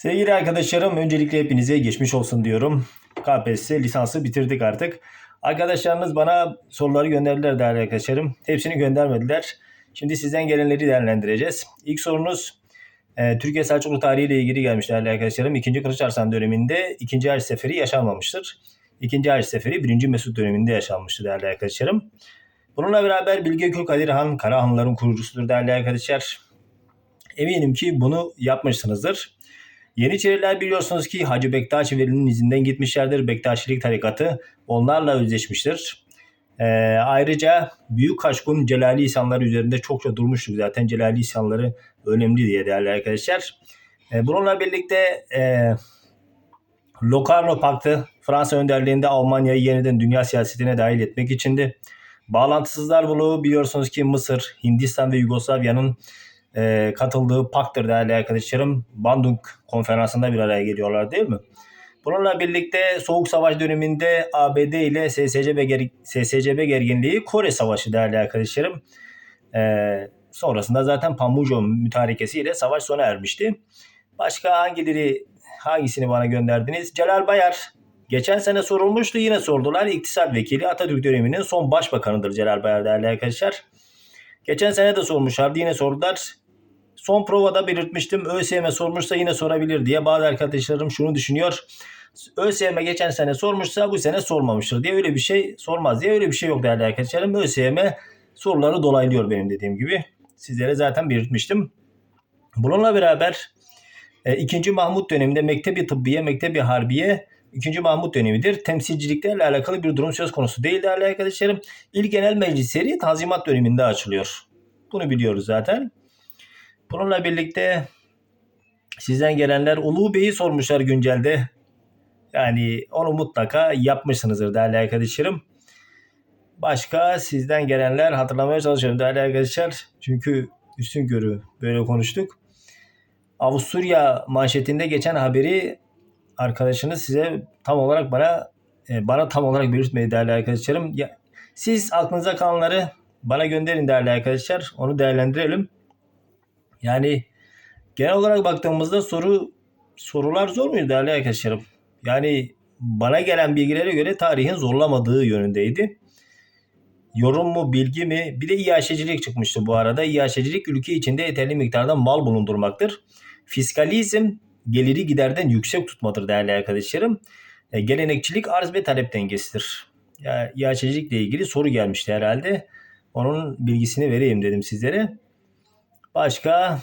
Sevgili arkadaşlarım öncelikle hepinize geçmiş olsun diyorum. KPSS lisansı bitirdik artık. Arkadaşlarınız bana soruları gönderdiler değerli arkadaşlarım. Hepsini göndermediler. Şimdi sizden gelenleri değerlendireceğiz. İlk sorunuz e, Türkiye Selçuklu tarihi ile ilgili gelmiş değerli arkadaşlarım. İkinci Kılıç Arslan döneminde ikinci Haç Seferi yaşanmamıştır. İkinci Haç Seferi birinci Mesut döneminde yaşanmıştır değerli arkadaşlarım. Bununla beraber Bilge Gül Han Karahanlıların kurucusudur değerli arkadaşlar. Eminim ki bunu yapmışsınızdır. Yeniçeriler biliyorsunuz ki Hacı Bektaş Veli'nin izinden gitmişlerdir. Bektaşilik tarikatı onlarla özleşmiştir. Ee, ayrıca Büyük Kaşkun Celali İsyanları üzerinde çokça durmuştuk zaten. Celali İsyanları önemli diye değerli arkadaşlar. Ee, bununla birlikte e, Locarno Paktı Fransa önderliğinde Almanya'yı yeniden dünya siyasetine dahil etmek içindi. Bağlantısızlar bloğu biliyorsunuz ki Mısır, Hindistan ve Yugoslavya'nın e, katıldığı paktır değerli arkadaşlarım. Bandung konferansında bir araya geliyorlar değil mi? Bununla birlikte Soğuk Savaş döneminde ABD ile SSCB, ger- SSCB gerginliği Kore Savaşı değerli arkadaşlarım. E, sonrasında zaten Panmunjom mütarekesi ile savaş sona ermişti. Başka hangileri hangisini bana gönderdiniz? Celal Bayar Geçen sene sorulmuştu yine sordular. İktisat Vekili Atatürk döneminin son başbakanıdır Celal Bayar değerli arkadaşlar. Geçen sene de sormuşlardı yine sordular. Son provada belirtmiştim. ÖSYM sormuşsa yine sorabilir diye. Bazı arkadaşlarım şunu düşünüyor. ÖSYM geçen sene sormuşsa bu sene sormamıştır diye öyle bir şey sormaz diye öyle bir şey yok değerli arkadaşlarım. ÖSYM soruları dolaylıyor benim dediğim gibi. Sizlere zaten belirtmiştim. Bununla beraber e, 2. Mahmut döneminde Mektebi Tıbbiye, Mektebi Harbiye 2. Mahmut dönemidir. Temsilciliklerle alakalı bir durum söz konusu değil değerli arkadaşlarım. İl Genel Meclisleri Tanzimat döneminde açılıyor. Bunu biliyoruz zaten. Bununla birlikte sizden gelenler Ulu Bey'i sormuşlar güncelde. Yani onu mutlaka yapmışsınızdır değerli arkadaşlarım. Başka sizden gelenler hatırlamaya çalışıyorum değerli arkadaşlar. Çünkü üstün körü böyle konuştuk. Avusturya manşetinde geçen haberi arkadaşınız size tam olarak bana e, bana tam olarak belirtmedi değerli arkadaşlarım. Siz aklınıza kalanları bana gönderin değerli arkadaşlar. Onu değerlendirelim. Yani genel olarak baktığımızda soru sorular zor muydu değerli arkadaşlarım? Yani bana gelen bilgilere göre tarihin zorlamadığı yönündeydi. Yorum mu, bilgi mi? Bir de İHŞ'cilik çıkmıştı bu arada. İHŞ'cilik ülke içinde yeterli miktarda mal bulundurmaktır. Fiskalizm geliri giderden yüksek tutmadır değerli arkadaşlarım. E, gelenekçilik arz ve talep dengesidir. Ya, İHŞ'cilikle ilgili soru gelmişti herhalde. Onun bilgisini vereyim dedim sizlere. Başka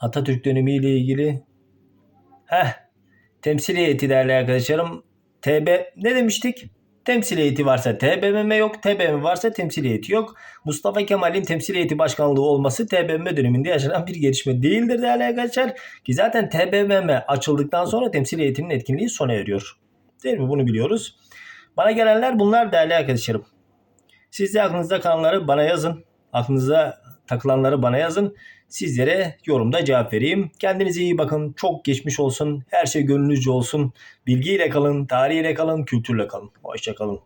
Atatürk dönemiyle ilgili Heh, temsil heyeti değerli arkadaşlarım. TB ne demiştik? Temsil heyeti varsa TBMM yok, TBMM varsa temsil heyeti yok. Mustafa Kemal'in temsil heyeti başkanlığı olması TBMM döneminde yaşanan bir gelişme değildir değerli arkadaşlar. Ki zaten TBMM açıldıktan sonra temsil heyetinin etkinliği sona eriyor. Değil mi? Bunu biliyoruz. Bana gelenler bunlar değerli arkadaşlarım. Siz de aklınızda kalanları bana yazın. Aklınıza takılanları bana yazın. Sizlere yorumda cevap vereyim. Kendinize iyi bakın. Çok geçmiş olsun. Her şey gönlünüzce olsun. Bilgiyle kalın, tarihiyle kalın, kültürle kalın. Hoşçakalın.